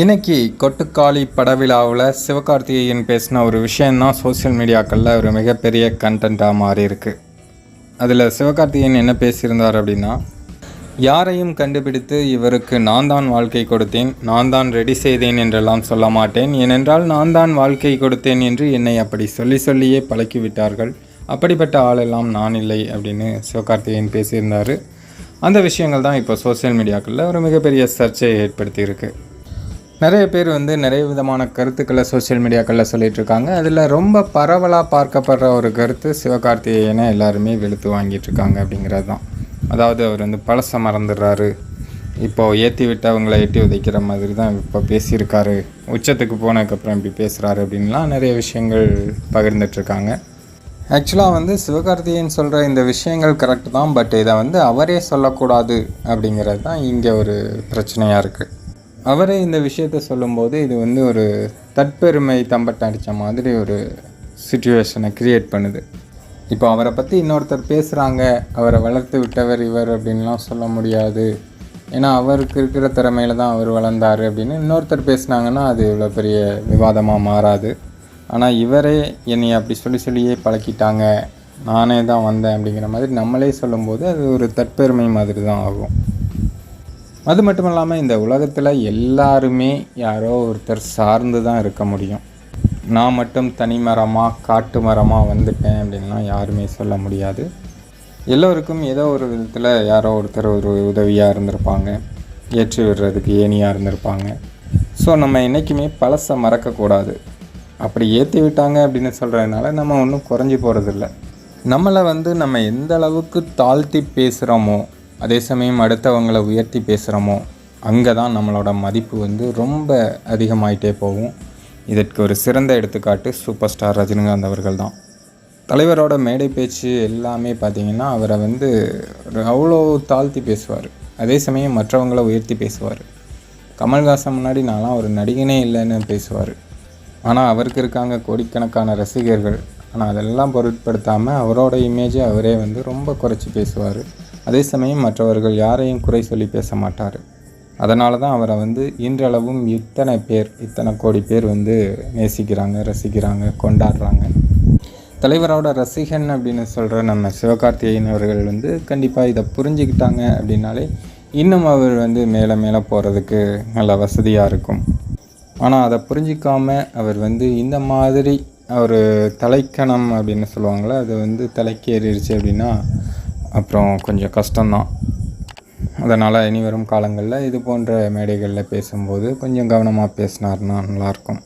இன்னைக்கு கொட்டுக்காளி படவிழாவில் சிவகார்த்திகேயன் பேசின ஒரு விஷயந்தான் சோஷியல் மீடியாக்களில் ஒரு மிகப்பெரிய கண்டென்ட்டாக மாறியிருக்கு. அதில் சிவகார்த்திகேயன் என்ன பேசியிருந்தார் அப்படின்னா யாரையும் கண்டுபிடித்து இவருக்கு நான் தான் வாழ்க்கை கொடுத்தேன் நான் தான் ரெடி செய்தேன் என்றெல்லாம் சொல்ல மாட்டேன். ஏனென்றால் நான் தான் வாழ்க்கை கொடுத்தேன் என்று என்னை அப்படி சொல்லி சொல்லியே பழக்கிவிட்டார்கள். அப்படிப்பட்ட ஆளெல்லாம் நான் இல்லை அப்படின்னு சிவகார்த்திகேயன் பேசியிருந்தார். அந்த விஷயங்கள் தான் இப்போ சோஷியல் மீடியாக்களில் ஒரு மிகப்பெரிய சர்ச்சையை ஏற்படுத்தியிருக்கு. நிறைய பேர் வந்து நிறைய விதமான கருத்துக்களை சோஷியல் மீடியாக்களில் சொல்லிட்டு இருக்காங்க அதில் ரொம்ப பரவலாக பார்க்கப்படுற ஒரு கருத்து சிவகார்த்திகேயனை எல்லாருமே வெளுத்து வாங்கிட்டு இருக்காங்க அப்படிங்கிறது தான். அதாவது அவர் வந்து பழச மறந்துடுறாரு. இப்போது ஏற்றி விட்டவங்களை எட்டி உதைக்கிற மாதிரி தான் இப்போ பேசியிருக்காரு. உச்சத்துக்கு போனதுக்கப்புறம் இப்படி பேசுகிறாரு அப்படின்லாம் நிறைய விஷயங்கள் பகிர்ந்துட்டுருக்காங்க. ஆக்சுவலாக வந்து சிவகார்த்திகேயன் சொல்கிற இந்த விஷயங்கள் கரெக்ட் தான். பட் இதை வந்து அவரே சொல்லக்கூடாது அப்படிங்கிறது தான் இங்கே ஒரு பிரச்சனையாக இருக்குது அவரே இந்த விஷயத்த சொல்லும்போது இது வந்து ஒரு தற்பெருமை தம்பட்டை அடித்த மாதிரி ஒரு சுச்சுவேஷனை க்ரியேட் பண்ணுது. இப்போ அவரை பற்றி இன்னொருத்தர் பேசுகிறாங்க அவரை வளர்த்து விட்டவர் இவர் அப்படின்லாம் சொல்ல முடியாது. ஏன்னா அவருக்கு இருக்கிற திறமையில தான் அவர் வளர்ந்தார் அப்படின்னு இன்னொருத்தர் பேசுனாங்கன்னா அது இவ்வளோ பெரிய விவாதமாக மாறாது. ஆனால் இவரே என்னை அப்படி சொல்லி சொல்லியே பழக்கிட்டாங்க. நானே தான் வந்தேன் அப்படிங்கிற மாதிரி நம்மளே சொல்லும்போது அது ஒரு தற்பெருமை மாதிரி தான் ஆகும். அது மட்டும் இல்லாமல் இந்த உலகத்தில் எல்லாருமே யாரோ ஒருத்தர் சார்ந்து தான் இருக்க முடியும். நான் மட்டும் தனி மரமாக காட்டு மரமாக வந்துட்டேன் அப்படின்லாம் யாருமே சொல்ல முடியாது. எல்லோருக்கும் ஏதோ ஒரு விதத்தில் யாரோ ஒருத்தர் ஒரு உதவியாக இருந்திருப்பாங்க. ஏற்றி விடுறதுக்கு ஏனியாக இருந்திருப்பாங்க. ஸோ நம்ம என்றைக்குமே பழசை மறக்கக்கூடாது. அப்படி ஏற்றி விட்டாங்க அப்படின்னு சொல்கிறதுனால நம்ம ஒன்றும் குறைஞ்சி போகிறதில்ல நம்மளை வந்து நம்ம எந்த அளவுக்கு தாழ்த்தி பேசுகிறோமோ அதே சமயம் அடுத்தவங்களை உயர்த்தி பேசுகிறோமோ அங்கே தான் நம்மளோட மதிப்பு வந்து ரொம்ப அதிகமாயிட்டே போகும். இதற்கு ஒரு சிறந்த எடுத்துக்காட்டு சூப்பர் ஸ்டார் ரஜினிகாந்த் அவர்கள் தான். தலைவரோட மேடை பேச்சு எல்லாமே பார்த்திங்கன்னா அவரை வந்து ஒரு அவ்வளோ தாழ்த்தி பேசுவார். அதே சமயம் மற்றவங்களை உயர்த்தி பேசுவார். கமல்ஹாசன் முன்னாடி நான்லாம் ஒரு நடிகனே இல்லைன்னு பேசுவார். ஆனால் அவருக்கு இருக்காங்க கோடிக்கணக்கான ரசிகர்கள். ஆனால் அதெல்லாம் பொருட்படுத்தாமல் அவரோட இமேஜை அவரே வந்து ரொம்ப குறைச்சி பேசுவார். அதே சமயம் மற்றவர்கள் யாரையும் குறை சொல்லி பேச மாட்டார். அதனால தான் அவரை வந்து இன்றளவும் இத்தனை பேர் இத்தனை கோடி பேர் வந்து நேசிக்கிறாங்க ரசிக்கிறாங்க கொண்டாடுறாங்க. தலைவரோட ரசிகன் அப்படின்னு சொல்கிற நம்ம சிவகார்த்திகேயன் அவர்கள் வந்து கண்டிப்பாக இதை புரிஞ்சுக்கிட்டாங்க அப்படின்னாலே இன்னும் அவர் வந்து மேலே மேலே போகிறதுக்கு நல்ல வசதியாக இருக்கும். ஆனால் அதை புரிஞ்சிக்காம அவர் வந்து இந்த மாதிரி ஒரு தலைக்கணம் அப்படின்னு சொல்லுவாங்களே அது வந்து தலைக்கேறிடுச்சு அப்படின்னா அப்புறம் கொஞ்சம் கஷ்டம்தான். அதனால் இனி வரும் காலங்களில் இது போன்ற மேடைகளில் பேசும்போது கொஞ்சம் கவனமாக பேசினார்னா நல்லாயிருக்கும்.